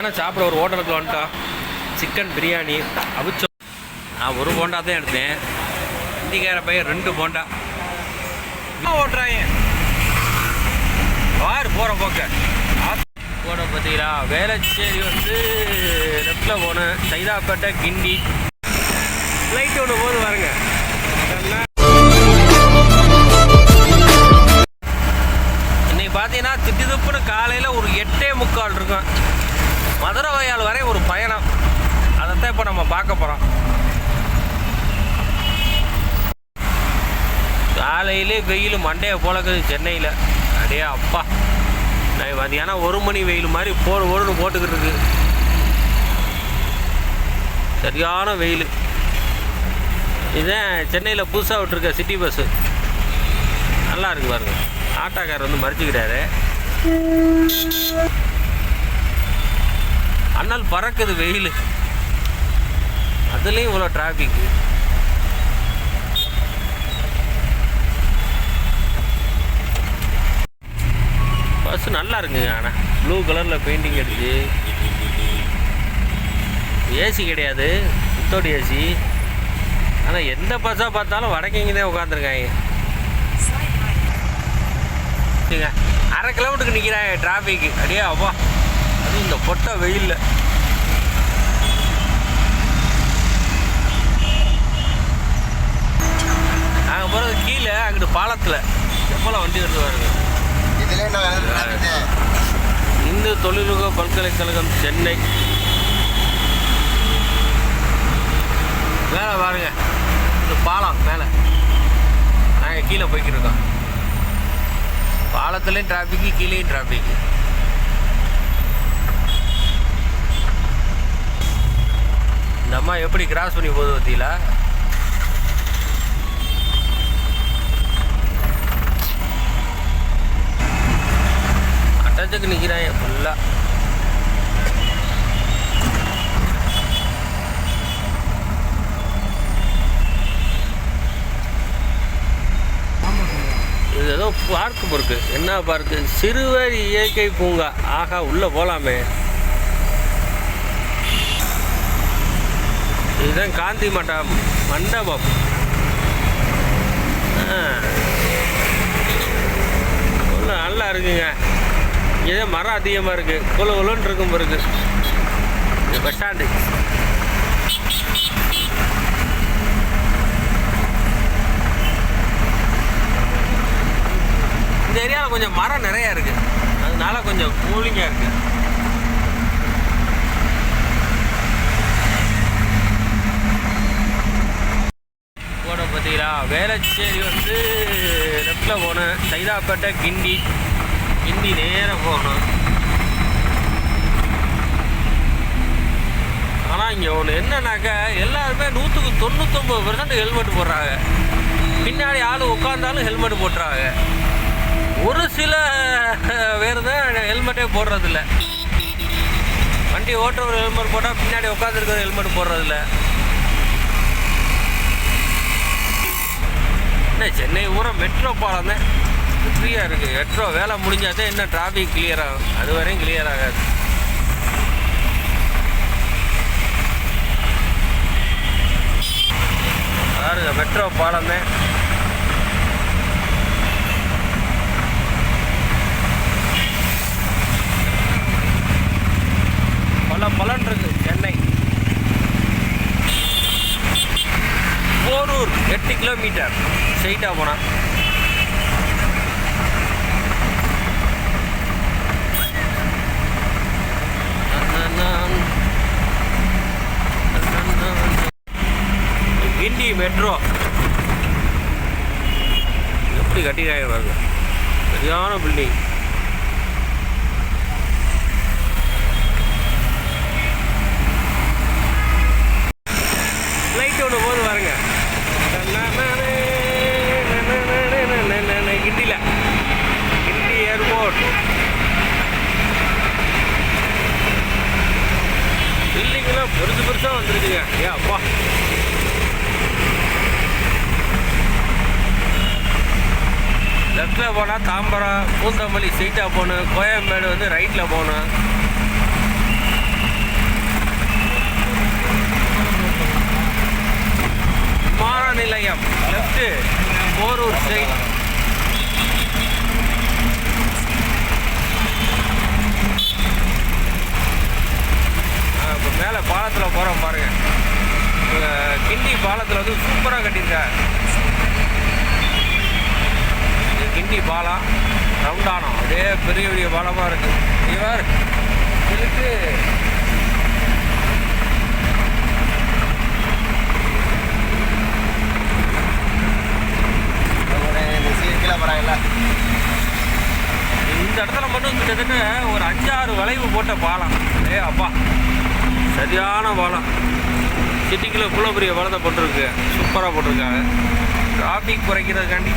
ஆனால் சாப்பிட ஒரு ஹோட்டலுக்கு வந்துட்டோம் சிக்கன் பிரியாணி அவிச்சோம் நான் ஒரு போண்டா தான் எடுத்தேன். இந்திக்கார பையன் ரெண்டு போண்டா. ஓட்டுறாங்க வாரு போகிற போக்க. போட பார்த்தீங்களா வேளச்சேரி வந்து லெஃப்டில் போனேன். சைதாப்பேட்டை கிண்டி. ஃப்ளைட் ஒன்று போது பாருங்க. இன்னைக்கு பார்த்தீங்கன்னா திட்டுதுப்புன்னு காலையில் ஒரு எட்டே முக்கால் இருக்கும். மதுரை வயால் வரை ஒரு பயணம். அதைத்தான் இப்போ நம்ம பார்க்க போகிறோம் காலையிலே வெயில் மண்டையை போலக்குது சென்னையில். அடே அப்பா. நான் மதியானம் ஒரு மணி வெயில் மாதிரி போடு ஓடுன்னு போட்டுக்கிட்டு இருக்கு. சரியான வெயில். இதுதான் சென்னையில் புதுசாக விட்டுருக்க சிட்டி பஸ்ஸு நல்லா இருக்கு பாருங்க. ஆட்டோக்காரர் வந்து மறிச்சுக்கிறாரு அண்ணல் பறக்குது வெயில். அதுலேயும் இவ்வளோ டிராஃபிக்கு பஸ் நல்லா இருக்குங்க ஆனால் ப்ளூ கலரில் பெயிண்டிங் அடிச்சு ஏசி கிடையாது. வித்தவுட் ஏசி ஆனால் எந்த பஸ்ஸாக பார்த்தாலும் வடக்கிங்க தான் உட்காந்துருக்காங்க சரிங்க. அரை கிலோமீட்டருக்கு நிற்கிறாங்க டிராஃபிக் அப்படியே அப்பா. அதுவும் இந்த பொட்டை வெயிலில். நாங்கள் போகிறது கீழே அங்கிட்டு பாலத்தில். எப்போல்லாம் வண்டி வருது எழுதுறது இந்து தொழில்நுட்ப பல்கலைக்கழகம் சென்னை. மேலே பாருங்க. இந்த பாலம் மேலே. நாங்கள் கீழே போய்க்கிட்டு இருக்கோம். பாலத்துலேயும் டிராஃபிக்கு கீழேயும் டிராஃபிக்கு இந்த அம்மா எப்படி கிராஸ் பண்ணி போகுது பார்த்தீங்களா அட்டத்துக்கு நிற்கிறாங்க ஃபுல்லாக இது ஏதோ பார்க்கு. பொறுக்கு என்ன பார்க்கு சிறுவர் இயற்கை பூங்கா. ஆகா உள்ளே போகலாமே இதுதான் காந்தி மட்டம் மண்டபம். ஒன்றும் நல்லா இருக்குங்க. இதே மரம் அதிகமாக இருக்குது குளு குளுன்னு இருக்கும் பிறகு பஸ் ஸ்டாண்டு. இந்த ஏரியாவில் கொஞ்சம் மரம் நிறையா இருக்குது அதனால கொஞ்சம் கூலிங்காக இருக்குது போட வேளச்சேரி வந்து லெஃப்டில் போனேன். சைதாப்பேட்டை கிண்டி. கிண்டி நேராக போகணும். ஆனால் இங்கே ஒன்று என்னன்னாக்கா எல்லாருமே நூற்றுக்கு தொண்ணூத்தொம்பது பர்சன்ட் ஹெல்மெட் போடுறாங்க. பின்னாடி ஆள் உட்காந்தாலும் ஹெல்மெட் போட்டுறாங்க. ஒரு சில பேர் தான் ஹெல்மெட்டே போடுறதில்ல. வண்டி ஓட்டுறவர் ஹெல்மெட் போட்டால் பின்னாடி உட்காந்துருக்கிற ஹெல்மெட் போடுறதில்ல. என்ன சென்னை ஊரை மெட்ரோ பாலம் தான் ஃப்ரீயாக இருக்குது மெட்ரோ வேலை முடிஞ்சாதான் என்ன டிராஃபிக் கிளியர் ஆகும். அது வரையும் கிளியர் ஆகாது. பாருங்க மெட்ரோ பாலம் தான் பல பலன் இருக்கு சென்னை. போரூர் எட்டு கிலோமீட்டர் ஸ்ட்ரெயிட்டாக போனேன் கிண்டி மெட்ரோ எப்படி கட்டிக்காய பாருங்க சரியான பில்டிங் ஃப்ளைட் ஒன்று போது பாருங்க. கிண்டியில் கிண்டி ஏர்போர்ட் பில்டிங்லாம் பெருசு பெருசாக வந்துருக்குங்க. ஏ அப்பா. லெஃப்டில் போனால் தாம்பரம் பூந்தமல்லி சீட்டா போகணும். கோயம்பேடு வந்து ரைட்டில் போகணும். விமான நிலையம். லெஃப்ட்டு போரூர் சைட் கிண்டி பாலத்தில் வந்து சூப்பராக கட்டியிருக்காங்க இது கிண்டி பாலம் ரவுண்டானம் அதே பெரிய பெரிய பாலமாக இருக்குது இவர் இதுக்கு இந்த இடத்துல மட்டும் கிட்டத்தட்ட ஒரு அஞ்சாறு வளைவு போட்ட பாலம். ஏ அப்பா. சரியான வளம் சிட்டிக்குள்ளே இவ்வளோ பெரிய வளத்தை போட்டிருக்கு. சூப்பராக போட்டிருக்காங்க. டிராஃபிக் குறைக்கிறதுக்காண்டி.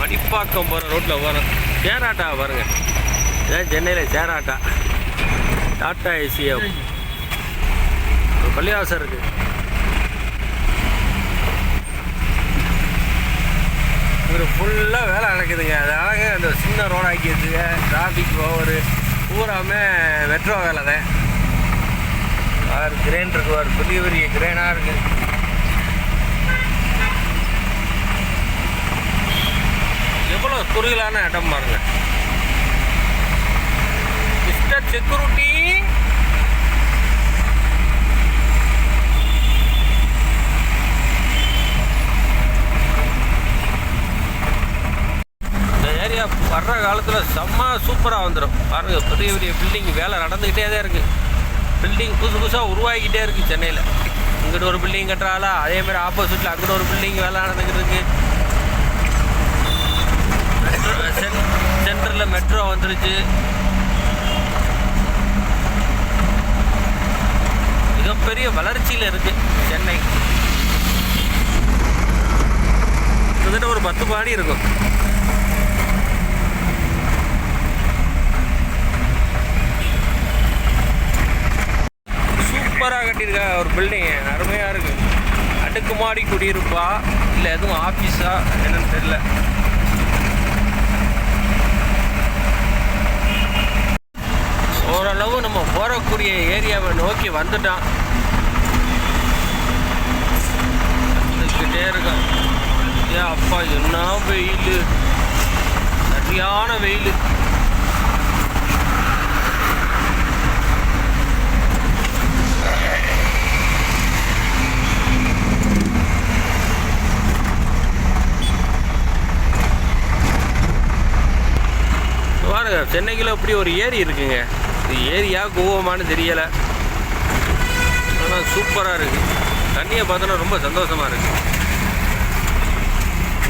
மணிப்பாக்கம் போகிற ரோட்டில் போகிறோம் சேராட்டா பாருங்க. இதான் சென்னையில் சேராட்டா. டாட்டா ஏசியா ஒரு பள்ளிவாசம் இருக்குது ஒரு ஃபுல்லாக வேலை நடக்குதுங்க. அதாக அந்த சின்ன ரோடு ஆக்கிடுச்சுங்க டிராஃபிக் ஓவர் பூராமே மெட்ரோ வேலை தான். ஆறு கிரேன் இருக்கு ஒரு பெரிய பெரிய கிரேனாக இருக்கு. எவ்வளோ குறுகலான இடம் பாருங்க. மிஸ்டர் செக்யூரிட்டி இந்த ஏரியா வர்ற காலத்தில் செம்ம சூப்பராக வந்துடும் பாருங்கள் பெரிய பெரிய பில்டிங் வேலை நடந்துக்கிட்டே தான் இருக்குது பில்டிங் புதுசு புதுசாக உருவாகிக்கிட்டே இருக்குது சென்னையில். இங்கிட்ட ஒரு பில்டிங் கட்டுறாளா? அதே மாதிரி ஆப்போசிட்டில் அங்கிட்ட ஒரு பில்டிங் வேலை நடந்துக்கிட்டு இருக்குது சென்டரில் மெட்ரோ வந்துருச்சு. மிகப்பெரிய வளர்ச்சியில் இருக்கு சென்னை. கிட்டத்தட்ட ஒரு பத்து பாடி இருக்கும் சூப்பராக கட்டியிருக்கா ஒரு பில்டிங் அருமையாக இருக்கு அடுக்குமாடி இல்லை எதுவும் ஆஃபீஸா என்னன்னு தெரியல. ஓரளவு நம்ம போகக்கூடிய ஏரியாவை நோக்கி வந்துட்டான். வந்துக்கிட்டே இருக்கான். அப்பா என்ன வெயில்? சரியான வெயில். பாருங்க சென்னைக்குள்ள இப்படி ஒரு ஏரி இருக்குங்க. இது ஏரியா கோவமானு தெரியலை. ஆனால் சூப்பராக இருக்குது தண்ணியை பார்த்தோன்னா ரொம்ப சந்தோஷமாக இருக்குது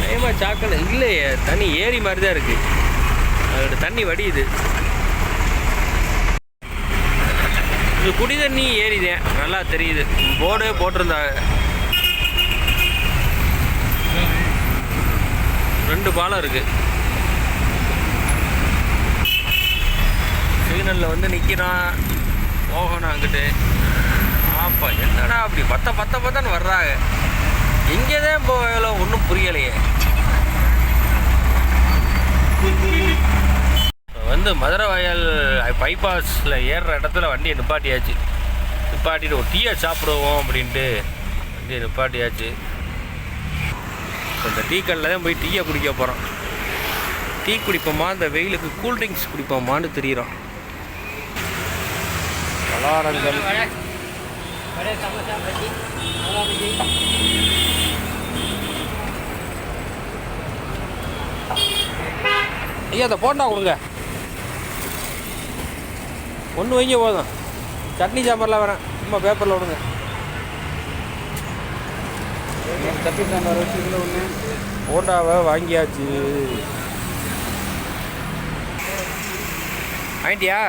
நேமா சாக்கடை இல்லையே. தண்ணி ஏரி மாதிரி தான் இருக்குது அதோட தண்ணி வடியுது. இது குடி தண்ணி ஏரிதான் நல்லா தெரியுது. போர்டே போட்டிருந்தாங்க. ரெண்டு பாலம் இருக்குது சிக்னலில் வந்து நிற்கிறான் போகணும் அங்கிட்டு. ஆப்பா என்னடா அப்படி? பத்த பத்த பத்தன்னு வர்றாங்க. இங்கே தான் போகல ஒன்றும் புரியலையே. வந்து மதுரை வயல் பைபாஸில் ஏறுற இடத்துல வண்டியை நிப்பாட்டியாச்சு. நிப்பாட்டிட்டு ஒரு டீயை சாப்பிடுவோம் அப்படின்ட்டு வண்டியை நிப்பாட்டியாச்சு. இப்ப இந்த டீ கடையில் தான் போய் டீயை குடிக்க போகிறோம் டீ குடிப்போமா? இந்த வெயிலுக்கு கூல் ட்ரிங்க்ஸ் குடிப்போமான்னு தெரியிறோம். பலாரங்கள் ஐயா அதை போண்டா கொடுங்க. ஒன்று வைங்க போதும். சட்னி சாம்பார்லாம் வரேன். சும்மா பேப்பரில் விடுங்க. சட்னி சாம்பார் வச்சுக்கல ஒன்று போண்டாவை வாங்கியாச்சு. வாங்கிட்டியா?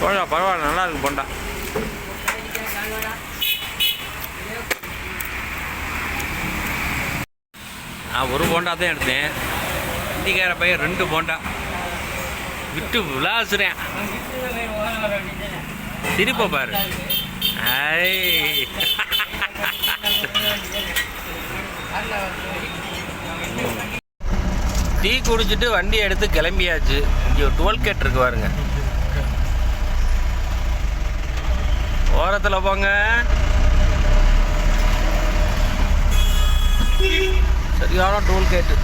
போடா பரவாயில்ல நல்லா இருக்கு போண்டா. நான் ஒரு போண்டா தான் எடுத்தேன். இந்திக்கார பையன் ரெண்டு போண்டா. விட்டு விளாசுறேன். திருப்ப பாரு. ஐ. டீ குடிச்சிட்டு வண்டி எடுத்து கிளம்பியாச்சு. இங்கே ஒரு டோல்கேட் இருக்கு பாருங்க. ஓரத்தில் போங்க. சரியான டோல் கேட்டு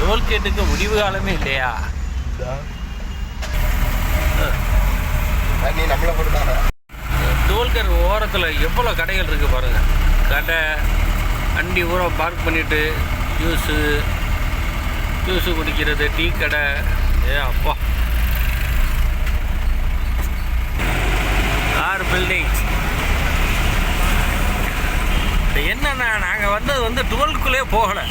டோல் கேட்டுக்கு முடிவு காலமே இல்லையா? நீ நம்மளை போட்டுட்டாங்க டோல்கேட் ஓரத்தில் எவ்வளோ கடைகள் இருக்குது பாருங்கள் கடை வண்டி ஊரா பார்க் பண்ணிவிட்டு ஜூஸு ஜூஸு குடிக்கிறது டீ கடை ஏ அப்பா. ஆறு பில்டிங்ஸ் என்னன்னா நாங்கள் வந்தது வந்து டுவெல்க்குள்ளே போகலை.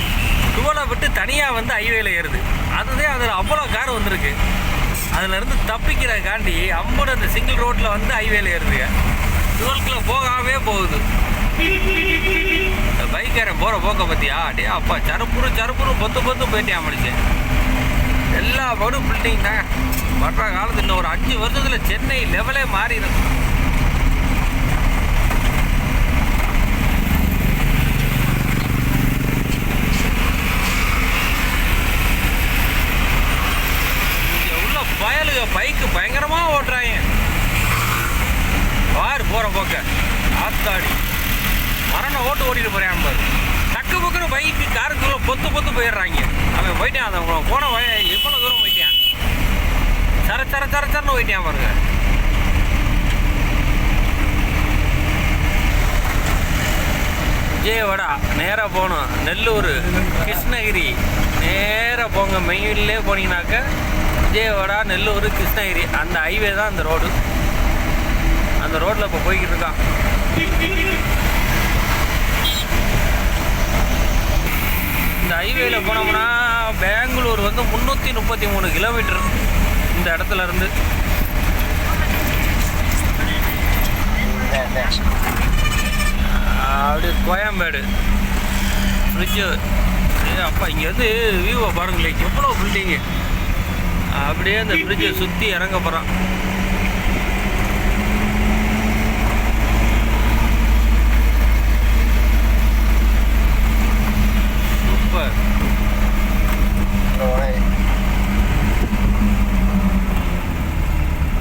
டுவெலை விட்டு தனியாக வந்து ஹைவேல ஏறுது. அதுதான் அதில் அவ்வளோ கார் வந்திருக்கு. அதுலேருந்து தப்பிக்கிறக்காண்டி அம்மோட அந்த சிங்கிள் ரோட்டில் வந்து ஹைவேல ஏறுதுங்க. டுவெல்க்குள்ளே போகாமே போகுது. இந்த பைக்காரன் போகிற போக்க பற்றியா டே அப்பா சருப்புரு சருப்புரு பொத்து பொத்து போயிட்டேன் முடிச்சேன் எல்லா வரும் பில்டிங் தான் வர்ற காலத்து இன்னும் ஒரு அஞ்சு வருஷத்தில் சென்னை லெவலே மாறிடும் இங்க உள்ள பயலுக பைக்கு பயங்கரமா ஓட்டுறாங்க பாரு போற போக்க ஆத்தாடி மரண ஓட்டு ஓட்டிட்டு போறேன் பாரு டக்கு பக்குன்னு பைக்கு காருக்குள்ள பொத்து பொத்து போயிடுறாங்க அவன் போயிட்டான் அவன் போன வய எவ்வளோ தூரம் போயிட்டான் சர சர சர சரன்னு போயிட்டேன் பாருங்க. விஜயவாடா நேராக போகணும். நெல்லூர் கிருஷ்ணகிரி. நேராக போங்க. மெயின்லே போனீங்கன்னாக்க விஜயவாடா நெல்லூர் கிருஷ்ணகிரி. அந்த ஹைவே தான் அந்த ரோடு அந்த ரோட்டில் இப்போ போய்கிட்டு இருக்கான். இந்த ஹைவேல போனோம்னா பெங்களூர் வந்து முந்நூற்றி முப்பத்தி மூணு கிலோமீட்டர் இந்த இடத்துல இருந்து. அப்படியே கோயம்பேடு. ஃப்ரிட்ஜு அப்பா இங்கேருந்து வியூவை பாருங்களே எவ்வளோ பில்டிங்கு அப்படியே அந்த ஃப்ரிட்ஜை சுற்றி இறங்க போகிறான் சூப்பர்.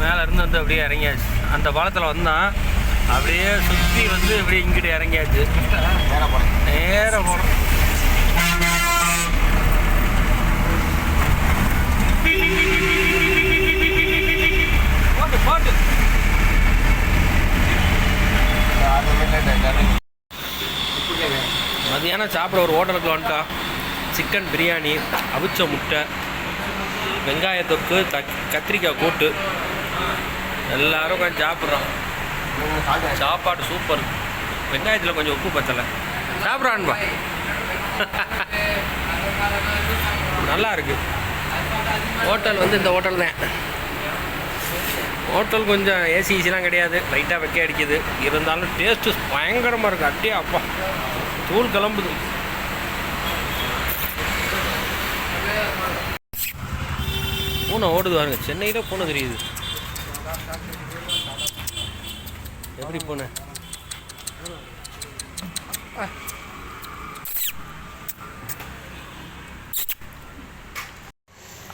மேலே இருந்து வந்து அப்படியே இறங்கியாச்சு. அந்த பாலத்தில் வந்தான். அப்படியே சுற்றி வந்து அப்படியே இங்கிட்டு இறங்கியாச்சு. நேரம் போனேன் நேராக போனோம் மதியானம் சாப்பிட ஒரு ஹோட்டலுக்கு வந்துட்டா. சிக்கன் பிரியாணி அவிச்ச முட்டை வெங்காய தொக்கு தக் கத்திரிக்காய் கூட்டு. எல்லாரும் கொஞ்சம் சாப்பிட்றோம். சாப்பாடு சூப்பர். வெங்காயத்தில் கொஞ்சம் உப்பு பத்தலை. சாப்பிட்றான்பா நல்லா இருக்கு. ஹோட்டல் வந்து இந்த ஹோட்டல் தான். ஹோட்டல் கொஞ்சம் ஏசி ஈஸிலாம் கிடையாது. லைட்டாக வெக்கை அடிக்குது. இருந்தாலும் டேஸ்ட்டு பயங்கரமாக இருக்குது அட்டியே அப்பா. தூள் கிளம்புது. பூனை ஓடுது பாருங்க. சென்னையில் பூனை தெரியுது. எப்படி போனேன்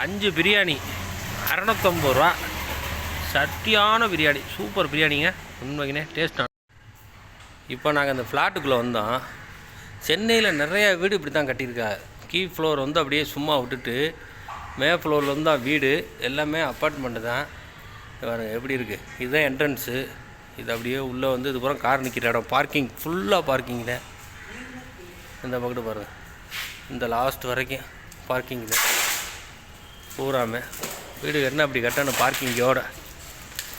அஞ்சு பிரியாணி அறநூத்தம்பது ரூபா. சட்டியான பிரியாணி சூப்பர் பிரியாணிங்க. உண்மைக்குனே டேஸ்ட்டான இப்போ நாங்கள் அந்த ஃப்ளாட்டுக்குள்ளே வந்தோம். சென்னையில் நிறைய வீடு இப்படி தான் கட்டியிருக்கா கீ ஃப்ளோர் வந்து அப்படியே சும்மா விட்டுட்டு மே ஃப்ளோரில் வந்து வீடு எல்லாமே அப்பார்ட்மெண்ட்டு தான். எப்படி இருக்குது இதுதான் என்ட்ரன்ஸு இது அப்படியே உள்ளே வந்து இது பூரா கார் நிற்கிற இடம். பார்க்கிங் ஃபுல்லாக பார்க்கிங்கில் இந்த பக்கத்து பாருங்கள் இந்த லாஸ்ட் வரைக்கும் பார்க்கிங்கில் தான் பூராமே. வீடு என்ன அப்படி கட்டணும் பார்க்கிங்கோட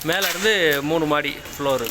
மேலேருந்து மூணு மாடி ஃப்ளோரு